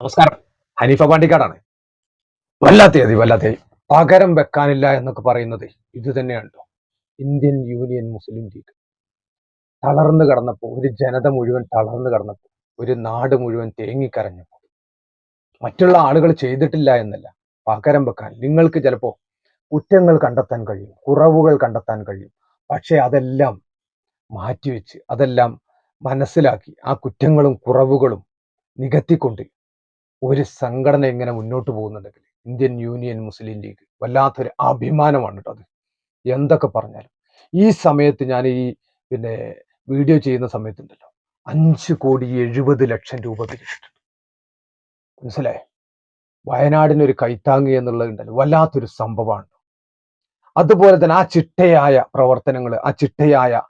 നമസ്കാരം. ഹനീഫ പാണ്ടിക്കാടാണ്. വല്ലാത്തതി വല്ലാത്തതി പകരം വെക്കാനില്ല എന്നൊക്കെ പറയുന്നത് ഇത് തന്നെയുണ്ടോ ഇന്ത്യൻ യൂണിയൻ മുസ്ലിം ലീഗ്. തളർന്നു കിടന്നപ്പോൾ ഒരു ജനത മുഴുവൻ തളർന്നു കിടന്നപ്പോൾ ഒരു നാട് മുഴുവൻ തേങ്ങിക്കരഞ്ഞപ്പോൾ മറ്റുള്ള ആളുകൾ ചെയ്തിട്ടില്ല എന്നല്ല. പകരം വെക്കാൻ. നിങ്ങൾക്ക് ചിലപ്പോൾ കുറ്റങ്ങൾ കണ്ടെത്താൻ കഴിയും കുറവുകൾ കണ്ടെത്താൻ കഴിയും. പക്ഷേ അതെല്ലാം മാറ്റിവെച്ച് അതെല്ലാം മനസ്സിലാക്കി ആ കുറ്റങ്ങളും കുറവുകളും നികത്തിക്കൊണ്ട് ഒരു സംഘടന എങ്ങനെ മുന്നോട്ട് പോകുന്നുണ്ടെങ്കിൽ ഇന്ത്യൻ യൂണിയൻ മുസ്ലിം ലീഗ് വല്ലാത്തൊരു അഭിമാനമാണ് കേട്ടോ അത്. എന്തൊക്കെ പറഞ്ഞാലും. ഈ സമയത്ത് ഞാൻ ഈ പിന്നെ വീഡിയോ ചെയ്യുന്ന സമയത്തുണ്ടല്ലോ അഞ്ച് കോടി എഴുപത് ലക്ഷം രൂപ പിരിച്ചിട്ടുണ്ട്. മനസ്സിലായേ? വയനാടിനൊരു കൈത്താങ്ങി എന്നുള്ളതുണ്ടല്ലോ വല്ലാത്തൊരു സംഭവമാണ് അതുപോലെ തന്നെ ആ ചിട്ടയായ പ്രവർത്തനങ്ങൾ ആ ചിട്ടയായ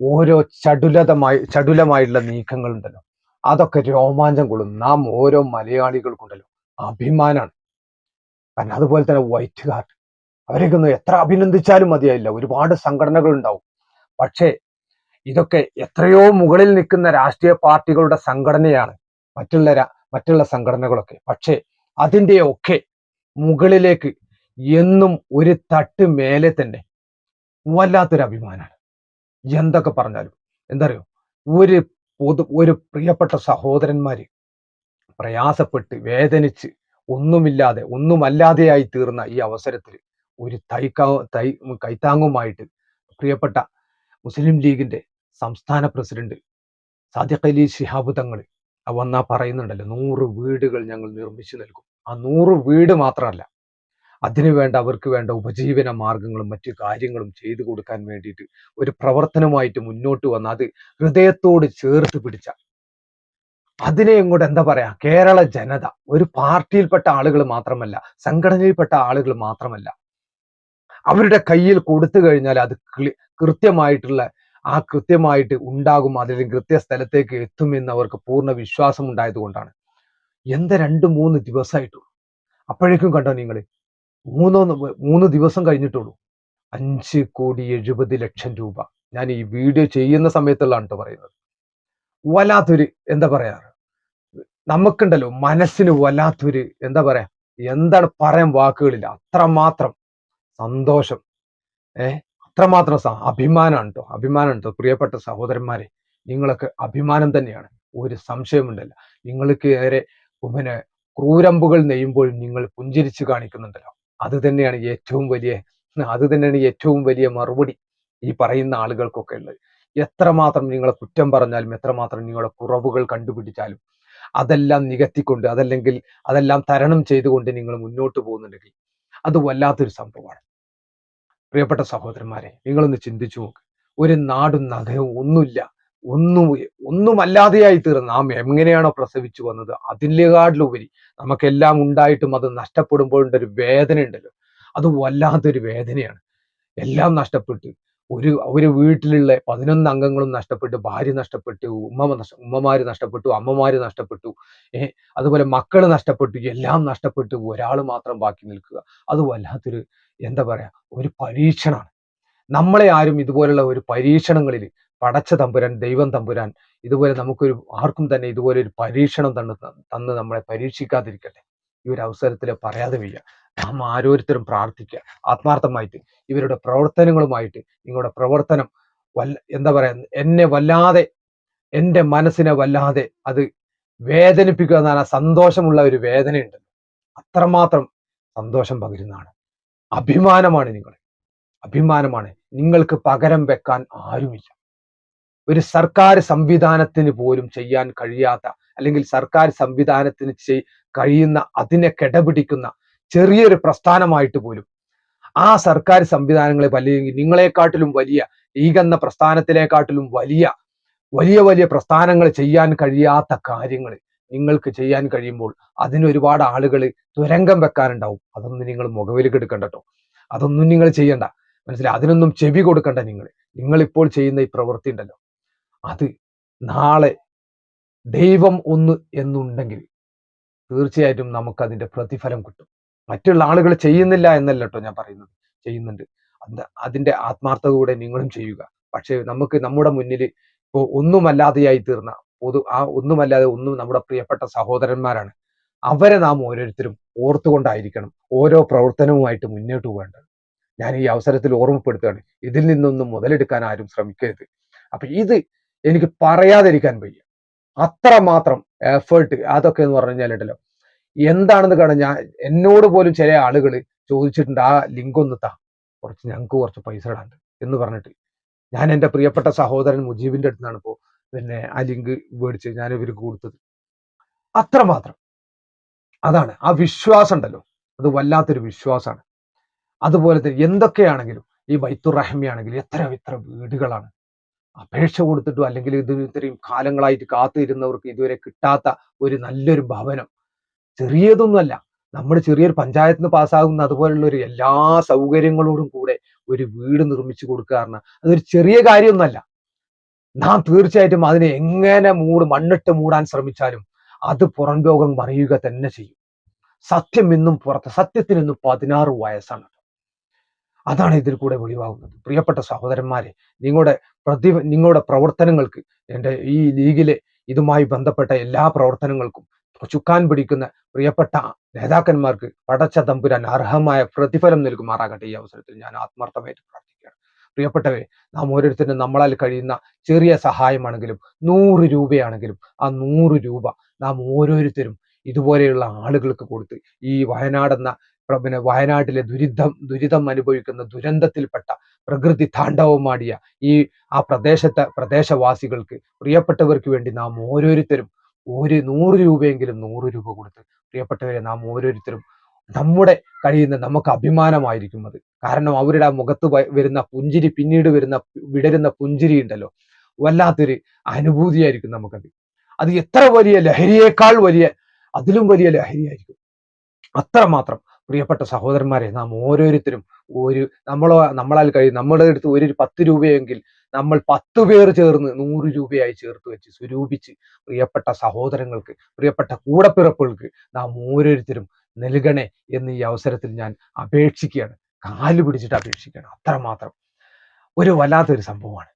ഓരോ ചടുലതമായി ചടുലമായിട്ടുള്ള നീക്കങ്ങൾ ഉണ്ടല്ലോ അതൊക്കെ രോമാഞ്ചം കൊള്ളും. നാം ഓരോ മലയാളികൾക്കുണ്ടല്ലോ. അഭിമാനാണ്. കാരണം അതുപോലെ തന്നെ വൈറ്റ് കാർഡ് അവരെയൊക്കെ ഒന്ന് എത്ര അഭിനന്ദിച്ചാലും മതിയായില്ല. ഒരുപാട് സംഘടനകൾ ഉണ്ടാവും പക്ഷേ ഇതൊക്കെ എത്രയോ മുകളിൽ നിൽക്കുന്ന രാഷ്ട്രീയ പാർട്ടികളുടെ സംഘടനയാണ്. മറ്റുള്ള മറ്റുള്ള സംഘടനകളൊക്കെ. പക്ഷേ അതിന്റെ ഒക്കെ മുകളിലേക്ക് എന്നും ഒരു തട്ട് മേലെ തന്നെ വല്ലാത്തൊരു അഭിമാനമാണ് എന്തൊക്കെ പറഞ്ഞാലും. എന്താ അറിയോ? ഒരു പൊതു ഒരു പ്രിയപ്പെട്ട സഹോദരന്മാര് പ്രയാസപ്പെട്ട് വേദനിച്ച് ഒന്നുമില്ലാതെ ഒന്നുമല്ലാതെയായി തീർന്ന ഈ അവസരത്തിൽ ഒരു തൈക്കാ തൈ കൈത്താങ്ങുമായിട്ട് പ്രിയപ്പെട്ട മുസ്ലിം ലീഗിന്റെ സംസ്ഥാന പ്രസിഡന്റ് സാദിഖ് അലി ശിഹാബ് തങ്ങൾ വന്നാ പറയുന്നുണ്ടല്ലോ നൂറ് വീടുകൾ ഞങ്ങൾ നിർമ്മിച്ചു നൽകും. ആ നൂറ് വീട് മാത്രമല്ല അതിനു വേണ്ട അവർക്ക് വേണ്ട ഉപജീവന മാർഗങ്ങളും മറ്റു കാര്യങ്ങളും ചെയ്തു കൊടുക്കാൻ വേണ്ടിയിട്ട് ഒരു പ്രവർത്തനമായിട്ട് മുന്നോട്ട് വന്ന അത് ഹൃദയത്തോട് ചേർത്ത് പിടിച്ച. അതിനെ ഇങ്ങോട്ട് എന്താ പറയാ? കേരള ജനത ഒരു പാർട്ടിയിൽപ്പെട്ട ആളുകൾ മാത്രമല്ല സംഘടനയിൽപ്പെട്ട ആളുകൾ മാത്രമല്ല അവരുടെ കയ്യിൽ കൊടുത്തു കഴിഞ്ഞാൽ അത് കൃത്യമായിട്ടുള്ള ആ കൃത്യമായിട്ട് ഉണ്ടാകും അതിലും കൃത്യ സ്ഥലത്തേക്ക് എത്തുമെന്ന് അവർക്ക് പൂർണ വിശ്വാസം ഉണ്ടായത് കൊണ്ടാണ്. എന്താ രണ്ട് മൂന്ന് ദിവസമായിട്ടുള്ളൂ. അപ്പോഴേക്കും കണ്ടോ നിങ്ങൾ? മൂന്നോ മൂന്ന് ദിവസം കഴിഞ്ഞിട്ടുള്ളൂ. അഞ്ച് കോടി എഴുപത് ലക്ഷം രൂപ. ഞാൻ ഈ വീഡിയോ ചെയ്യുന്ന സമയത്തുള്ളതാണ് കേട്ടോ പറയുന്നത്. വല്ലാത്തൊരു എന്താ പറയാ? നമുക്കുണ്ടല്ലോ മനസ്സിന് വല്ലാത്തൊരു എന്താ പറയാ? എന്താണ് പറയാൻ വാക്കുകളില്ല. അത്രമാത്രം സന്തോഷം. ഏ? അത്രമാത്രം അഭിമാനമാണ് കേട്ടോ അഭിമാനം കേട്ടോ പ്രിയപ്പെട്ട സഹോദരന്മാരെ നിങ്ങളൊക്കെ അഭിമാനം തന്നെയാണ്. ഒരു സംശയമുണ്ടല്ല നിങ്ങൾക്ക് ഏറെ പിന്നെ ക്രൂരമ്പുകൾ നെയ്യുമ്പോൾ നിങ്ങൾ പുഞ്ചിരിച്ചു കാണിക്കുന്നുണ്ടല്ലോ. അത് തന്നെയാണ് ഏറ്റവും വലിയ അത് തന്നെയാണ് ഏറ്റവും വലിയ മറുപടി ഈ പറയുന്ന ആളുകൾക്കൊക്കെ ഉള്ളത്. എത്രമാത്രം നിങ്ങളെ കുറ്റം പറഞ്ഞാലും എത്രമാത്രം നിങ്ങളെ കുറവുകൾ കണ്ടുപിടിച്ചാലും അതെല്ലാം നികത്തിക്കൊണ്ട് അതല്ലെങ്കിൽ അതെല്ലാം തരണം ചെയ്തുകൊണ്ട് നിങ്ങൾ മുന്നോട്ട് പോകുന്നുണ്ടെങ്കിൽ അത് വല്ലാത്തൊരു സംഭവമാണ്. പ്രിയപ്പെട്ട സഹോദരന്മാരെ നിങ്ങളൊന്ന് ചിന്തിച്ചു നോക്ക്. ഒരു നാടും നഗരവും ഒന്നുമില്ല. ഒന്നും ഒന്നുമല്ലാതെയായി തീർന്ന്. നാം എങ്ങനെയാണോ പ്രസവിച്ചു വന്നത് അതിലേക്കാട്ടിലുപരി നമുക്കെല്ലാം ഉണ്ടായിട്ടും അത് നഷ്ടപ്പെടുമ്പോഴുണ്ട് ഒരു വേദന ഉണ്ടല്ലോ. അത് വല്ലാത്തൊരു വേദനയാണ്. എല്ലാം നഷ്ടപ്പെട്ട് ഒരു ഒരു വീട്ടിലുള്ള പതിനൊന്ന് അംഗങ്ങളും നഷ്ടപ്പെട്ടു ഭാര്യ നഷ്ടപ്പെട്ടു ഉമ്മ ഉമ്മമാര് നഷ്ടപ്പെട്ടു അമ്മമാര് നഷ്ടപ്പെട്ടു ഏഹ് അതുപോലെ മക്കൾ നഷ്ടപ്പെട്ടു എല്ലാം നഷ്ടപ്പെട്ടു ഒരാൾ മാത്രം ബാക്കി നിൽക്കുക. അത് വല്ലാത്തൊരു എന്താ പറയാ ഒരു പരീക്ഷണമാണ്. നമ്മളെ ആരും ഇതുപോലുള്ള ഒരു പരീക്ഷണങ്ങളിൽ പടച്ച തമ്പുരാൻ ദൈവം തമ്പുരാൻ ഇതുപോലെ നമുക്കൊരു ആർക്കും തന്നെ ഇതുപോലെ ഒരു പരീക്ഷണം തന്ന് തന്ന് നമ്മളെ പരീക്ഷിക്കാതിരിക്കട്ടെ. ഈ ഒരു അവസരത്തിൽ പറയാതെ വയ്യ. നാം ആരോരുത്തരും പ്രാർത്ഥിക്കുക ആത്മാർത്ഥമായിട്ട് ഇവരുടെ പ്രവർത്തനങ്ങളുമായിട്ട് നിങ്ങളുടെ പ്രവർത്തനം വല്ല എന്താ പറയാ എന്നെ വല്ലാതെ എന്റെ മനസ്സിനെ വല്ലാതെ അത് വേദനിപ്പിക്കുക എന്നാണ് സന്തോഷമുള്ള ഒരു വേദനയുണ്ട്. അത്രമാത്രം സന്തോഷം പകരുന്നതാണ്. അഭിമാനമാണ് നിങ്ങൾ അഭിമാനമാണ്. നിങ്ങൾക്ക് പകരം വെക്കാൻ ആരുമില്ല. ഒരു സർക്കാർ സംവിധാനത്തിന് പോലും ചെയ്യാൻ കഴിയാത്ത അല്ലെങ്കിൽ സർക്കാർ സംവിധാനത്തിന് ചെയ്- കഴിയുന്ന അതിനെ കിടപിടിക്കുന്ന ചെറിയൊരു പ്രസ്ഥാനമായിട്ട് പോലും ആ സർക്കാർ സംവിധാനങ്ങളെ വലിയ നിങ്ങളെക്കാട്ടിലും വലിയ ലീഗ് എന്ന പ്രസ്ഥാനത്തിനെക്കാട്ടിലും വലിയ വലിയ വലിയ പ്രസ്ഥാനങ്ങൾ ചെയ്യാൻ കഴിയാത്ത കാര്യങ്ങൾ നിങ്ങൾക്ക് ചെയ്യാൻ കഴിയുമ്പോൾ അതിന് ഒരുപാട് ആളുകൾ തുരങ്കം വെക്കാനുണ്ടാവും. അതൊന്നും നിങ്ങൾ മുഖവിലേക്ക് എടുക്കണ്ട കേട്ടോ അതൊന്നും നിങ്ങൾ ചെയ്യണ്ട. മനസ്സിലായി അതിനൊന്നും ചെവി കൊടുക്കണ്ട നിങ്ങൾ. നിങ്ങൾ ഇപ്പോൾ ചെയ്യുന്ന ഈ പ്രവൃത്തി ഉണ്ടല്ലോ. അത് നാളെ ദൈവം ഒന്ന് എന്നുണ്ടെങ്കിൽ തീർച്ചയായിട്ടും നമുക്ക് അതിന്റെ പ്രതിഫലം കിട്ടും. മറ്റുള്ള ആളുകൾ ചെയ്യുന്നില്ല എന്നല്ല കേട്ടോ ഞാൻ പറയുന്നത്. ചെയ്യുന്നുണ്ട്. അത് അതിന്റെ ആത്മാർത്ഥത കൂടെ നിങ്ങളും ചെയ്യുക. പക്ഷേ നമുക്ക് നമ്മുടെ മുന്നിൽ ഇപ്പോൾ ഒന്നുമല്ലാതെയായി തീർന്ന പൊതു ആ ഒന്നുമല്ലാതെ ഒന്നും നമ്മുടെ പ്രിയപ്പെട്ട സഹോദരന്മാരാണ്. അവരെ നാം ഓരോരുത്തരും ഓർത്തുകൊണ്ടായിരിക്കണം ഓരോ പ്രവർത്തനവുമായിട്ട് മുന്നോട്ട് പോകേണ്ടത്. ഞാൻ ഈ അവസരത്തിൽ ഓർമ്മപ്പെടുത്തുകയാണ്. ഇതിൽ നിന്നൊന്നും മുതലെടുക്കാൻ ആരും ശ്രമിക്കരുത്. അപ്പൊ ഇത് എനിക്ക് പറയാതിരിക്കാൻ വയ്യ. അത്രമാത്രം എഫേർട്ട് അതൊക്കെ എന്ന് പറഞ്ഞു കഴിഞ്ഞാലുണ്ടല്ലോ എന്താണെന്ന് കാണാൻ ഞാൻ എന്നോട് പോലും ചില ആളുകൾ ചോദിച്ചിട്ടുണ്ട് ആ ലിങ്ക് ഒന്ന് താ. കുറച്ച് ഞങ്ങൾക്ക് കുറച്ച് പൈസ ഇടാണ്ട് എന്ന് പറഞ്ഞിട്ട്. ഞാൻ എന്റെ പ്രിയപ്പെട്ട സഹോദരൻ മുജീബിന്റെ അടുത്താണ് ഇപ്പോൾ പിന്നെ ആ ലിങ്ക് മേടിച്ച് ഞാൻ ഇവർക്ക് കൊടുത്തത്. അത്രമാത്രം. അതാണ്. ആ വിശ്വാസം ഉണ്ടല്ലോ. അത് വല്ലാത്തൊരു വിശ്വാസമാണ്. അതുപോലെ തന്നെ എന്തൊക്കെയാണെങ്കിലും ഈ ബൈത്തുറഹമി ആണെങ്കിലും എത്ര എത്ര വീടുകളാണ്. അപേക്ഷ കൊടുത്തിട്ടും അല്ലെങ്കിൽ ഇത് ഇത്രയും കാലങ്ങളായിട്ട് കാത്തിരുന്നവർക്ക് ഇതുവരെ കിട്ടാത്ത ഒരു നല്ലൊരു ഭവനം. ചെറിയതൊന്നുമല്ല. നമ്മൾ ചെറിയൊരു പഞ്ചായത്ത് നിന്ന് പാസ്സാകുന്ന അതുപോലുള്ള ഒരു എല്ലാ സൗകര്യങ്ങളോടും കൂടെ ഒരു വീട് നിർമ്മിച്ചു കൊടുക്കുക പറഞ്ഞാൽ അതൊരു ചെറിയ കാര്യമൊന്നുമല്ല. നാം തീർച്ചയായിട്ടും അതിനെ എങ്ങനെ മൂട് മണ്ണിട്ട് മൂടാൻ ശ്രമിച്ചാലും അത് പുറം ലോകം പറയുക തന്നെ ചെയ്യും. സത്യം ഇന്നും പുറത്ത് സത്യത്തിനെന്നും പതിനാറ് വയസ്സാണ്. അതാണ് ഇതിൽ കൂടെ വെളിവാകുന്നത്. പ്രിയപ്പെട്ട സഹോദരന്മാരെ നിങ്ങളുടെ പ്രതി നിങ്ങളുടെ പ്രവർത്തനങ്ങൾക്ക് എന്റെ ഈ ലീഗിലെ ഇതുമായി ബന്ധപ്പെട്ട എല്ലാ പ്രവർത്തനങ്ങൾക്കും ചുക്കാൻ പിടിക്കുന്ന പ്രിയപ്പെട്ട നേതാക്കന്മാർക്ക് പടച്ച തമ്പുരാൻ അർഹമായ പ്രതിഫലം നൽകുമാറാകട്ടെ ഈ അവസരത്തിൽ ഞാൻ ആത്മാർത്ഥമായിട്ട് പ്രാർത്ഥിക്കുകയാണ്. പ്രിയപ്പെട്ടവരെ നാം ഓരോരുത്തരും നമ്മളാൽ കഴിയുന്ന ചെറിയ സഹായമാണെങ്കിലും നൂറ് രൂപയാണെങ്കിലും ആ നൂറ് രൂപ നാം ഓരോരുത്തരും ഇതുപോലെയുള്ള ആളുകൾക്ക് കൊടുത്ത് ഈ വയനാടെന്ന പിന്നെ വയനാട്ടിലെ ദുരിതം ദുരിതം അനുഭവിക്കുന്ന ദുരന്തത്തിൽപ്പെട്ട പ്രകൃതി താണ്ഡവമാടിയ ഈ ആ പ്രദേശത്തെ പ്രദേശവാസികൾക്ക് പ്രിയപ്പെട്ടവർക്ക് വേണ്ടി നാം ഓരോരുത്തരും ഒരു നൂറ് രൂപയെങ്കിലും നൂറ് രൂപ കൊടുത്ത് പ്രിയപ്പെട്ടവരെ നാം ഓരോരുത്തരും നമ്മുടെ കഴിയുന്ന നമുക്ക് അഭിമാനമായിരിക്കും അത്. കാരണം അവരുടെ ആ മുഖത്ത് വരുന്ന പുഞ്ചിരി പിന്നീട് വരുന്ന വിടരുന്ന പുഞ്ചിരി ഉണ്ടല്ലോ വല്ലാത്തൊരു അനുഭൂതിയായിരിക്കും നമുക്കത്. അത് എത്ര വലിയ ലഹരിയേക്കാൾ വലിയ അതിലും വലിയ ലഹരിയായിരിക്കും. അത്രമാത്രം പ്രിയപ്പെട്ട സഹോദരന്മാരെ നാം ഓരോരുത്തരും ഒരു നമ്മളോ നമ്മളാൽ കഴിയും നമ്മുടെ അടുത്ത് ഒരു പത്ത് രൂപയെങ്കിൽ നമ്മൾ പത്ത് പേർ ചേർന്ന് നൂറ് രൂപയായി ചേർത്ത് വെച്ച് സ്വരൂപിച്ച് പ്രിയപ്പെട്ട സഹോദരങ്ങൾക്ക് പ്രിയപ്പെട്ട കൂടപ്പിറപ്പുകൾക്ക് നാം ഓരോരുത്തരും നൽകണേ എന്ന് ഈ അവസരത്തിൽ ഞാൻ അപേക്ഷിക്കുകയാണ്. കാൽ പിടിച്ചിട്ട് അപേക്ഷിക്കുകയാണ്. അത്രമാത്രം. ഒരു വല്ലാത്തൊരു സംഭവമാണ്.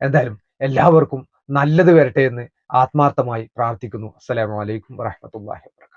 എന്തായാലും എല്ലാവർക്കും നല്ലത് വരട്ടെ എന്ന് ആത്മാർത്ഥമായി പ്രാർത്ഥിക്കുന്നു. അസ്സലാമലൈക്കും വാഹമത്തല്ലാഹി വാ